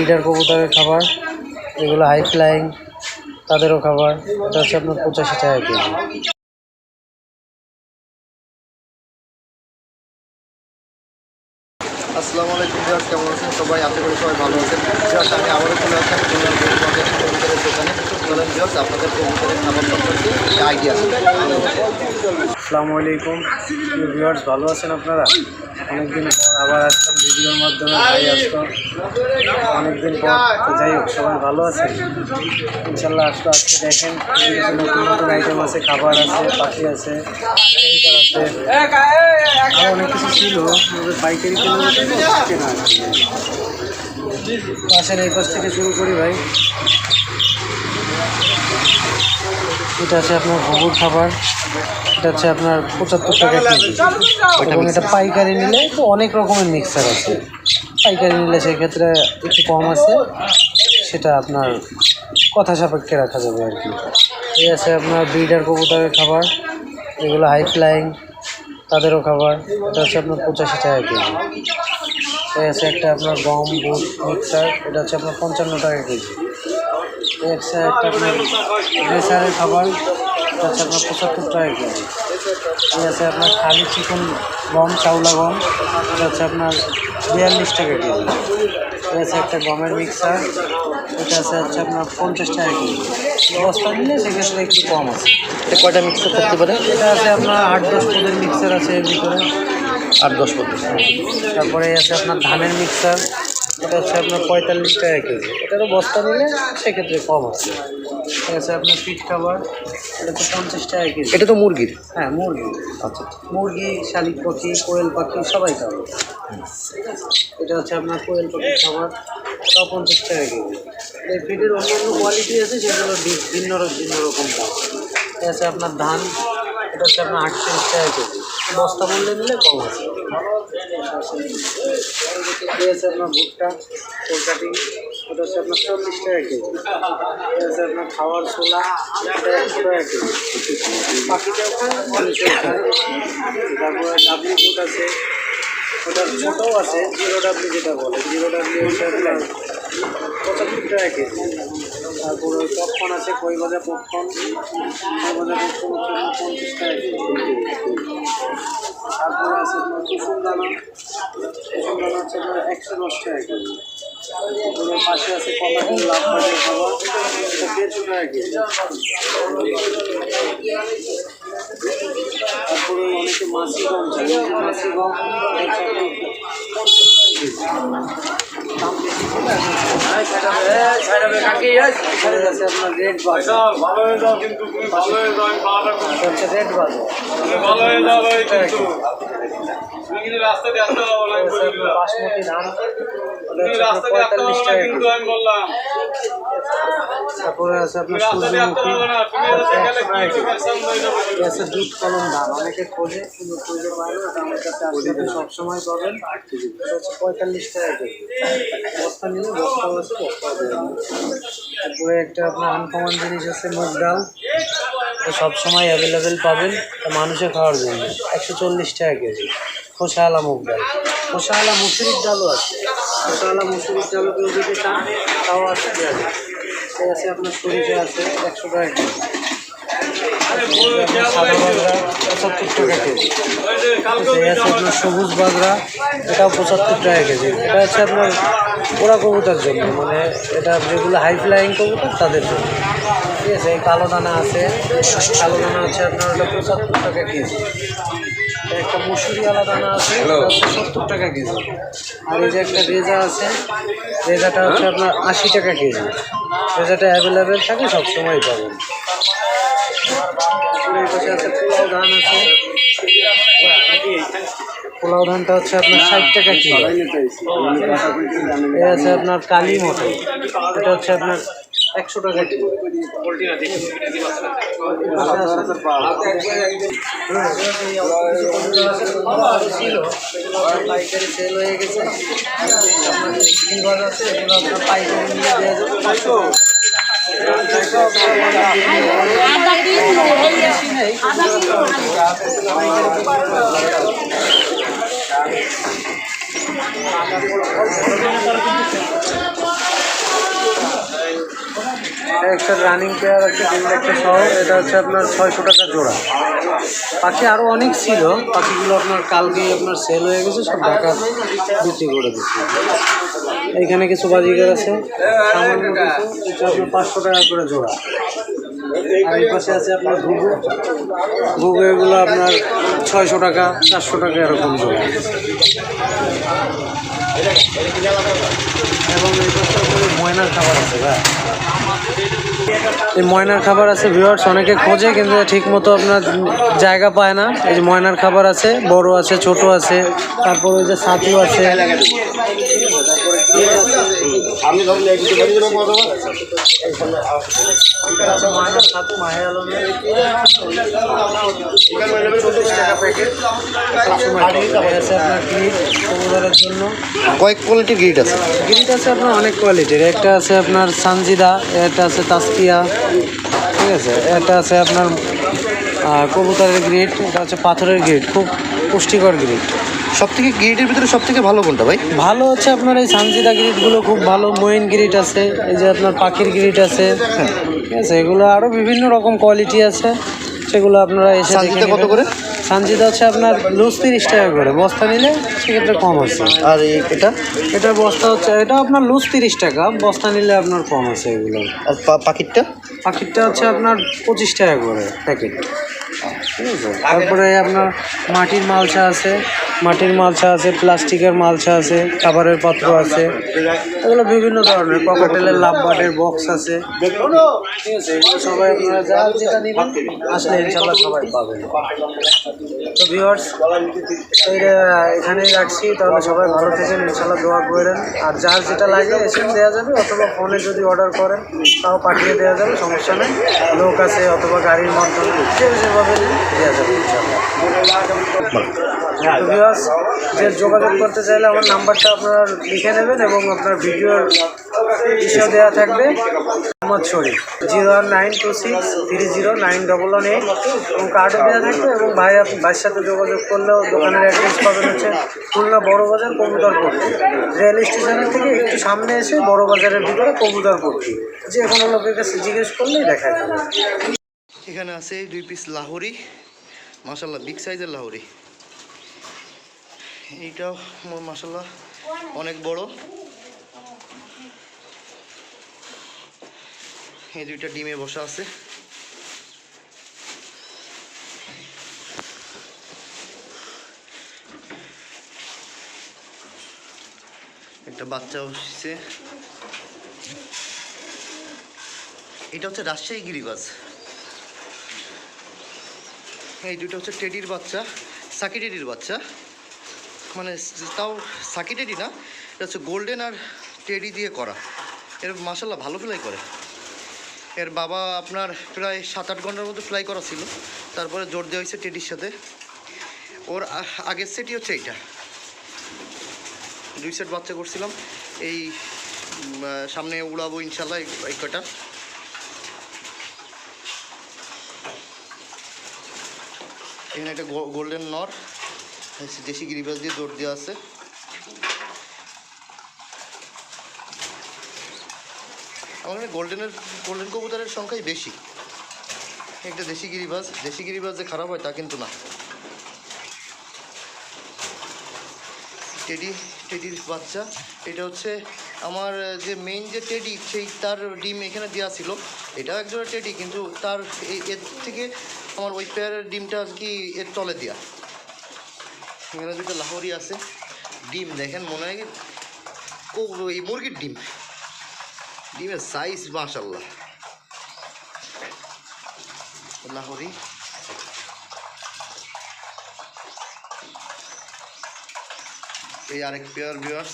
Litre কবুতরের খাবার, এগুলো হাই ফ্লাইং তাদেরও খাবার, এটা হচ্ছে আপনার পঁচাশি টাকা কেজি। আসসালামু আলাইকুম কেমন আছেন সবাই? আশা করি সবাই ভালো আছেন। ভিউয়ার্স, আমি আবারও চলে আসলাম দোকানে। আপনাদের কবুতরের খাবার আইডিয়া আসসালামু আলাইকুম। ভিউয়ার্স, ভালো আছেন আপনারা? অনেকদিন পর আবার আসলাম ভিডিওর মাধ্যমে, ভাই আসলাম অনেকদিন পর যাই হোক, সবাই ভালো আছেন? ইনশাল্লাহ আসলো আজকে দেখেন নতুন নতুন আইটেম আছে, খাবার আছে, পাখি আছে আছে। অনেক কিছু ছিল পাইকারি কেনা আসেন, এই পাশ থেকে শুরু করি, ভাই। এটা আছে আপনার ঘুঘুর খাবার। এটা হচ্ছে আপনার পঁচাত্তর টাকা কেজি। এবং এটা পাইকারি নিলে তো অনেক রকমের মিক্সার আছে। পাইকারি নিলে সেক্ষেত্রে একটু কম আছে। সেটা আপনার কথা সাপেক্ষে রাখা যাবে আর কি। এই আছে আপনার ব্রিডার কবুতরের খাবার। এগুলো হাই ফ্লাইং তাদেরও খাবার। এটা হচ্ছে আপনার পঁচাশি টাকা কেজি। এই আছে একটা আপনার গম, বুট, মিক্সার। এটা হচ্ছে আপনার পঞ্চান্ন টাকা কেজি। এই আছে একটা আপনার খাবার। এটা হচ্ছে আপনার পঁচাত্তর টাকা কেজি। এই আছে আপনার খালি চিকন গম চাউলা গম। এটা হচ্ছে আপনার বিয়াল্লিশ টাকা কেজি। এই আছে একটা গমের মিক্সার এটা আছে হচ্ছে আপনার পঞ্চাশ টাকা কেজি। বস্তা নিলে সেক্ষেত্রে একটু কম আছে। এটা কয়টা মিক্সার করতে পারে? এটা আছে আপনার আট দশ পদের মিক্সার আছে এর ভিতরে। আট দশ পদ্ধতি তারপরে আছে আপনার ধানের মিক্সার এটা হচ্ছে আপনার পঁয়তাল্লিশ টাকা কেজি। এটারও বস্তা নিলে সেক্ষেত্রে কম আছে। ঠিক আছে আপনার পিঠ খাবার এটা হচ্ছে পঞ্চাশ টাকা কেজি। এটা তো মুরগির? হ্যাঁ মুরগি। আচ্ছা মুরগি শালিক পাখি কোয়েল পাখি সবাই খাবে। এটা হচ্ছে আপনার কোয়েল পাখির খাবার ওটাও পঞ্চাশ টাকা কেজি। এই ফিডের অন্যান্য কোয়ালিটি আছে সেগুলো ভিন্ন ভিন্ন রকম দাম। এটা আছে আপনার ধান এটা হচ্ছে আপনার আটচল্লিশ টাকা কেজি। বস্তা মূল্যে নিলে কম আছে আছে আপনার ভুট্টা কলকাটি ওটা হচ্ছে আপনার চল্লিশ টাকা কেজি। এটা আছে, আপনার খাওয়ার ছোলা এটা একশো টাকা কেজি। তারপরে ডাবলি বুট আছে ওটা ছোটও আছে জিরো ডাবলি যেটা বলে জিরো ডাবলি হচ্ছে আপনার পঁচাত্তর টাকা কেজি। তারপরে পপকর্ন আছে, কই ভাজা পপকর্ন কই ভাজা পপকর্ন হচ্ছে পঞ্চাশ টাকা তারপরে আছে আপনার কুসুম দানা কুসুম দানা হচ্ছে আপনার একশো দশ টাকা কেজি। তারপরে পাশে আছে কমাটি লাভ বাজার খাবার দেড়শো টাকা কেজি তারপরে অনেকে মাসি গম চাই মাসি গম রাস্তা দিয়ে আসতে বাসমতি ধান পঁয়তাল্লিশ টাকা তারপরে আছে আপনার সূর্যমুখী যাবে। এটা আছে দুধ কলম ধান অনেকে খোঁজে কিন্তু খুঁজে পায় না। আমার কাছে আসলে সবসময় পাবেন। এটা হচ্ছে পঁয়তাল্লিশ টাকা কেজি। বস্তা নিলে বস্তাও আছে বস্তাও তারপরে একটা আপনার আনকমন জিনিস আছে মুগ ডাল। এটা সবসময় অ্যাভেলেবেল পাবেন এটা মানুষের খাওয়ার জন্য। একশো চল্লিশ টাকা কেজি। খোসাওয়ালা মুগ ডাল। খোসাওয়ালা মুসুরির ডালও আছে। খোসাওয়ালা মুসুরির ডালও কেউ যদি চান, তাও আছে এই আছে আপনার সরিষা আছে, একশো টাকা কেজি। সাদা বাজরা কেজি। আছে আপনার সবুজ বাজরা, এটাও পঁচাত্তর টাকা কেজি। এটা হচ্ছে আপনার ওরা কবুতার জন্য মানে এটা যেগুলো হাই ফ্লাইং কবুতর তাদের জন্য। ঠিক আছে এই কালো দানা আছে কালো দানা হচ্ছে আপনার ওটা পঁচাত্তর টাকা কেজি। একটা মুসুরিওয়ালা দানা আছে সত্তর টাকা কেজি। আর এই যে একটা রেজা আছে রেজাটা হচ্ছে আপনার আশি টাকা কেজি। রেজাটা অ্যাভেলেবেল থাকে সবসময় পাবেন। আছে পোলাও ধান আছে। পোলাও ধানটা হচ্ছে আপনার ষাট টাকা কিলো। এই আছে আপনার কালি মটর। এটা হচ্ছে আপনার একশো টাকা কিলো। পাইকারি আধা কিলো একটা রানিং পেয়ার আছে একটা সহ, এটা হচ্ছে আপনার ছয়শো টাকা জোড়া। পাখি আরও অনেক ছিল পাখিগুলো আপনার কালকে আপনার সেল হয়ে গেছে, সব ঢাকা বিক্রি করে দিচ্ছে। এখানে কিছু বাজিকার আছে পাঁচশো টাকা করে জোড়া। আর পাশে আছে আপনার ঘুঘু। ঘুঘু এগুলো আপনার ছয়শো টাকা, চারশো টাকা এরকম জোড়া। এবং ময়নার খাবার আছে এই ময়নার খাবার আছে ভিউয়ার্স অনেকে খোঁজে, কিন্তু ঠিক মতো আপনার জায়গা পায় না। এই যে ময়নার খাবার আছে, বড় আছে, ছোট আছে, তারপর ওই যে সাথু আছে। আমি ধরুন একটু বাড়ি যাব কত কয়েক কোয়ালিটির গ্রিড আছে। গ্রিট আছে আপনার অনেক কোয়ালিটির একটা আছে আপনার সানজিদা একটা আছে তাস্কিয়া ঠিক আছে? একটা আছে আপনার কবুতরের গ্রিট এটা হচ্ছে পাথরের গ্রিট খুব পুষ্টিকর গ্রিট সব থেকে গ্রিডের ভিতরে সব থেকে ভালো কোনটা ভাই? ভালো হচ্ছে আপনার এই সানজিদা গ্রিটগুলো খুব ভালো মইন গ্রিট আছে এই যে আপনার পাখির গ্রিট আছে। ঠিক আছে এগুলো আরও বিভিন্ন রকম কোয়ালিটি আছে সেগুলো আপনারা এসে সানজিদা কত করে? সানজিদা হচ্ছে আপনার লুজ তিরিশ টাকা করে বস্তা নিলে সেক্ষেত্রে কম আছে। আর এটা? এটা বস্তা হচ্ছে এটা আপনার লুজ তিরিশ টাকা বস্তা নিলে আপনার কম আছে এগুলো। আর পাখিরটা? পাখিরটা হচ্ছে আপনার পঁচিশ টাকা করে প্যাকেট। তারপরে আপনার মাটির মালসা আছে, মাটির মালসা আছে, প্লাস্টিকের মালসা আছে খাবারের পাত্র আছে। এগুলো বিভিন্ন ধরনের ককাটেলের লাভ বাটের বক্স আছে। সবাই আসলে ইনশাল্লাহ সবাই পাবেন। তো এখানেই রাখছি, তাহলে সবাই ভালো থাকেন, ইনশাল্লাহ দোয়া করেন। আর যার যেটা লাগে এসে দেওয়া যাবে, অথবা ফোনে যদি অর্ডার করেন, তাও পাঠিয়ে দেওয়া যাবে, সমস্যা নেই। লোক আছে অথবা গাড়ির মাধ্যমে যেভাবে যে যোগাযোগ করতে চাইলে আমার নাম্বারটা আপনারা লিখে নেবেন এবং আপনার ভিডিওর ইস্যু দেওয়া থাকবে। Mohammad Sharif, zero one nine two six three zero nine double one eight. এবং কার্ডও দেওয়া থাকবে এবং ভাই, আপনি ভাইয়ের সাথে যোগাযোগ করলেও দোকানের অ্যাড্রেস পাবেন হচ্ছে খুলনা বড় বাজার কবুতরপট্টি রেল স্টেশনের থেকে একটু সামনে এসে বড় বাজারের ভিতরে কবুতরপট্টি যে কোনো লোকের কাছে জিজ্ঞেস করলেই দেখা যাবে। এখানে আছে দুই পিস লাহোরি মাসাল্লাহ বিগ সাইজের লাহোরি। এইটাও মাসাল্লাহ অনেক বড়। এই দুইটা ডিমে বসা আছে। একটা বাচ্চা বসছে এটা হচ্ছে রাজশাহী গিরিবাজ। এই দুটো হচ্ছে টেডির বাচ্চা, সাকি টেডির বাচ্চা। মানে তাও সাকি টেডি না, এটা হচ্ছে গোল্ডেন আর টেডি দিয়ে করা। এর মাসাল্লাহ ভালো ফ্লাই করে। এর বাবা আপনার প্রায় সাত আট ঘণ্টার মতো ফ্লাই করা ছিল। তারপরে জোর দেওয়া হয়েছে টেডির সাথে। ওর আগের সেটই হচ্ছে এইটা। দুই সেট বাচ্চা করছিলাম। এই সামনে উড়াবো ইনশাল্লাহ এই কটা এখানে একটা গোল্ডেন নর। দেশি গিরিবাজ দিয়ে দৌড় দেওয়া আছে। আমার গোল্ডেনের গোল্ডেন কবুতরের সংখ্যাই বেশি। একটা দেশি গিরিবাজ দেশি গিরিবাজ যে খারাপ হয় তা কিন্তু না। টেডি, টেডির বাচ্চা। এটা হচ্ছে আমার যে মেইন যে টেডি, সেই তার ডিম এখানে দেওয়া ছিল। এটাও একজোড়া টেডি, কিন্তু তার এর থেকে আমার ওই পেয়ারের ডিমটা আর কি এর তলে দেওয়া এখানে দুটো লাহোরি আছে। ডিম দেখেন, মনে হয় এই মুরগির ডিম। ডিমের সাইজ মাশাল্লাহ লাহোরি। এই আরেক পেয়ার ভিউয়ার্স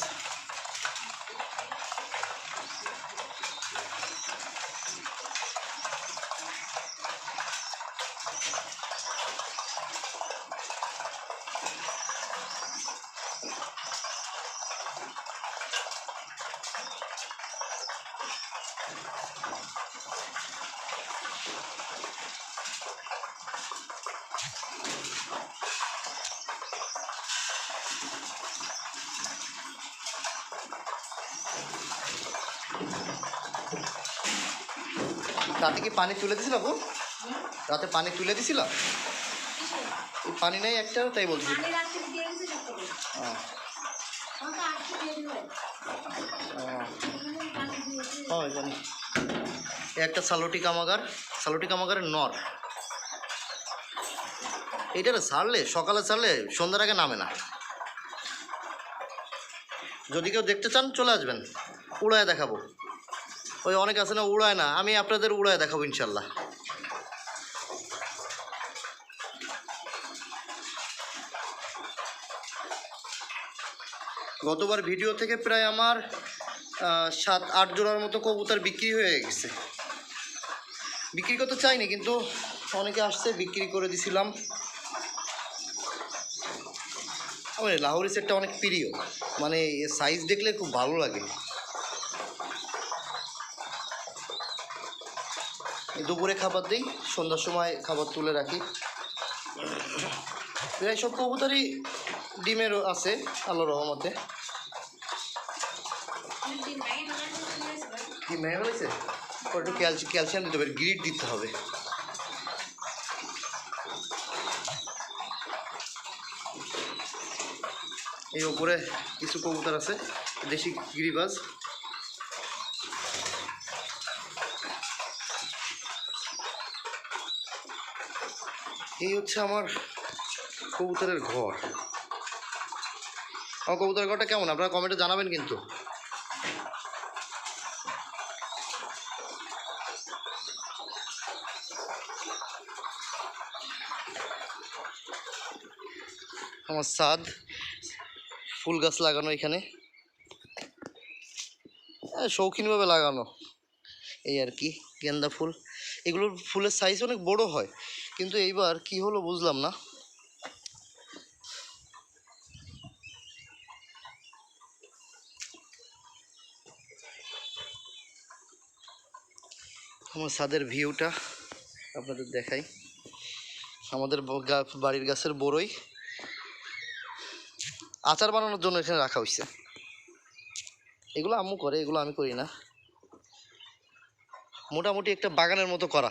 दाँत की पानी चुले दीस बाबू রাতে পানি তুলে দিছিল? পানি নেই একটা তাই বলছি। জানি একটা সালোটি কামাগার সালোটি কামাগারের নর। এইটা না ছাড়লে সকালে ছাড়লে সন্ধ্যার আগে নামে না। যদি কেউ দেখতে চান চলে আসবেন। উড়ায় দেখাবো। ওই অনেক আছে না উড়ায় না। আমি আপনাদের উড়ায় দেখাবো ইনশাল্লাহ। গতবার ভিডিও থেকে প্রায় আমার সাত, আট জোড়ার মতো কবুতর বিক্রি হয়ে গেছে। বিক্রি করতে চাইনি, কিন্তু অনেকে আসছে, বিক্রি করে দিছিলাম। আমার লাহোরি সেটটা অনেক প্রিয়। মানে সাইজ দেখলে খুব ভালো লাগে। দুপুরে খাবার দিই, সন্ধ্যার সময় খাবার তুলে রাখি। প্রায় সব কবুতরই ডিমের আছে আল্লাহ রহমতে। মেয়ে হয়েছে ওর একটু ক্যালসি, ক্যালসিয়াম দিতে হবে, গ্রিড দিতে হবে। এই ওপরে কিছু কবুতর আছে, দেশি গিরিবাজ। এই হচ্ছে আমার কবুতরের ঘর। আমার কবুতরের ঘরটা কেমন? আপনারা কমেন্টে জানাবেন কিন্তু। আমার সাদ, ফুল গাছ লাগানো এখানে। শৌখিনভাবে লাগানো। এই আর কি, গেন্দা ফুল। এগুলোর ফুলের সাইজ অনেক বড় হয়। কিন্তু এইবার কি হলো বুঝলাম না। আমার ছাদের ভিউটা আপনাদের দেখাই। আমাদের বাড়ির গাছের বড়ই। আচার বানানোর জন্য এখানে রাখা হয়েছে এগুলো আম্মু করে, এগুলো আমি করি না। মোটামুটি একটা বাগানের মতো করা।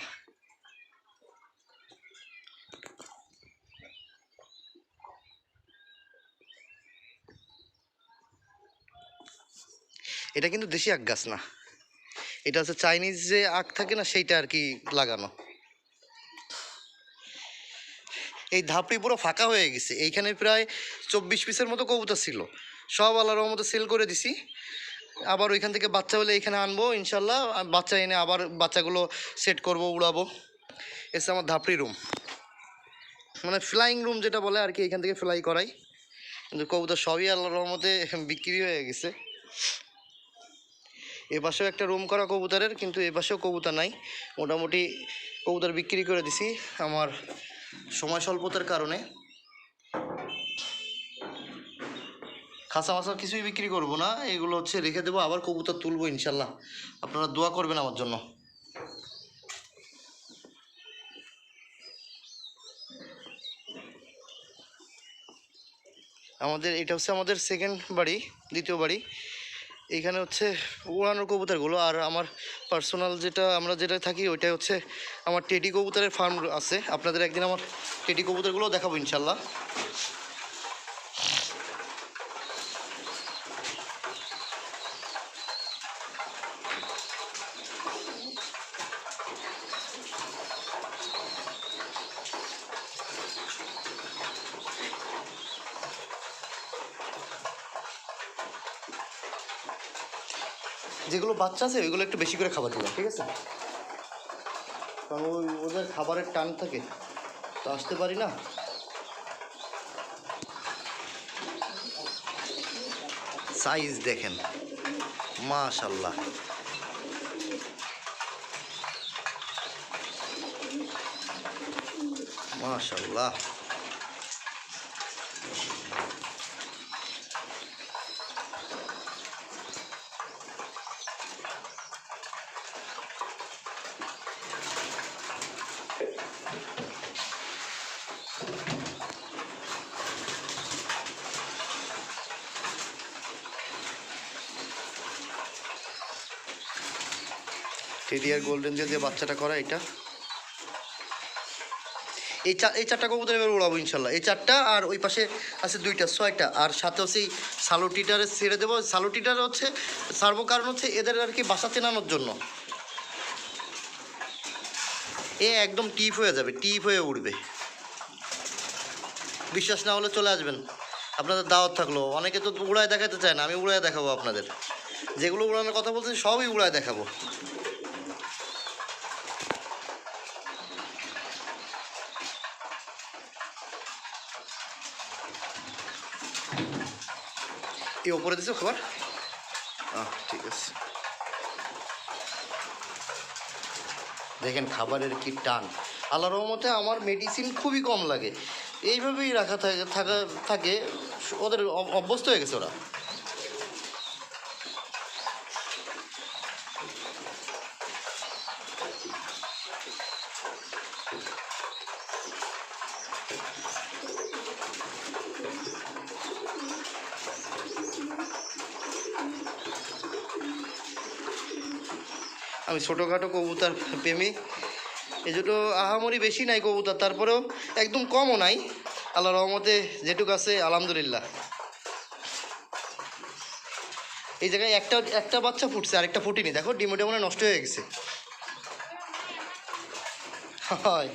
এটা কিন্তু দেশি আখ গাছ না। এটা হচ্ছে চাইনিজ যে আখ থাকে না, সেইটা আর কি লাগানো। এই ধাপটি পুরো ফাঁকা হয়ে গেছে। এইখানে প্রায় চব্বিশ পিসের মতো কবুতর ছিল। সব আল্লাহর রহমতে সেল করে দিছি। আবার ওইখান থেকে বাচ্চা হলে এখানে আনব, ইনশাল্লাহ। বাচ্চা এনে আবার বাচ্চাগুলো সেট করব, উড়াবো। এসে আমার ধাপড়ি রুম মানে ফ্লাইং রুম যেটা বলে আর কি এখান থেকে ফ্লাই করাই। কিন্তু কবুতর সবই আল্লাহর রহমতে বিক্রি হয়ে গেছে। এ পাশেও একটা রুম করা কবুতরের, কিন্তু এপাশেও পাশেও কবুতর নাই। মোটামুটি কবুতর বিক্রি করে দিছি আমার সময় স্বল্পতার কারণে। খাসা মাসা কিছুই বিক্রি করব না, এগুলো হচ্ছে রেখে দেবো, আবার কবুতর তুলবো ইনশাল্লাহ। আপনারা দোয়া করবেন আমার জন্য। আমাদের, এটা হচ্ছে আমাদের সেকেন্ড বাড়ি, দ্বিতীয় বাড়ি। এইখানে হচ্ছে উড়ানোর কবুতরগুলো আর আমার পার্সোনাল যেটা আমরা যেটা থাকি, ওইটাই হচ্ছে আমার টেডি কবুতরের ফার্ম আছে। আপনাদের একদিন আমার টেডি কবুতরগুলো দেখাবো ইনশাল্লাহ। বাচ্চা আছে, ওইগুলো একটু বেশি করে খাবার দিলাম ঠিক আছে? কারণ ওই ওদের খাবারের টান থাকে, তো আসতে পারি না? সাইজ দেখেন মাশাল্লাহ মাশাল্লাহ আর গোল্ডেন যে দিয়ে বাচ্চাটা করা এটা। এই চা এই চারটা কবুতর এবার উড়াবো ইনশাল্লাহ। এই চারটা আর ওই পাশে আছে দুইটা, ছয়টা। আর সাথে হচ্ছে এই সালোটিটারে ছেড়ে দেবো। সালোটিটার হচ্ছে সার্বো কারণ হচ্ছে এদের আর কি বাসা চেনানোর জন্য। এ একদম টিপ হয়ে যাবে, টিপ হয়ে উঠবে বিশ্বাস না হলে চলে আসবেন। আপনাদের দাওয়াত থাকল। অনেকে তো উড়ায় দেখাতে চায় না, আমি উড়ায় দেখাবো আপনাদের। যেগুলো উড়ানোর কথা বলছি সবই উড়ায় দেখাবো। এই ওপরে দিছো খাবার? ঠিক আছে। দেখেন খাবারের কি টান। আল্লাহ রহমতে আমার মেডিসিন খুবই কম লাগে। এইভাবেই রাখা থাকে, থাকা থাকে, ওদের অভ্যস্ত হয়ে গেছে ওরা। আমি ছোটোখাটো কবুতর প্রেমী। এই দুটো আহামরি বেশি নাই কবুতর, তারপরেও একদম কমও নাই। আল্লাহ রহমতে যেটুক আছে, আলহামদুলিল্লাহ। এই জায়গায় একটা একটা বাচ্চা ফুটছে আর একটা ফুটিনি। দেখো ডিমোটা মনে নষ্ট হয়ে গেছে। হয়।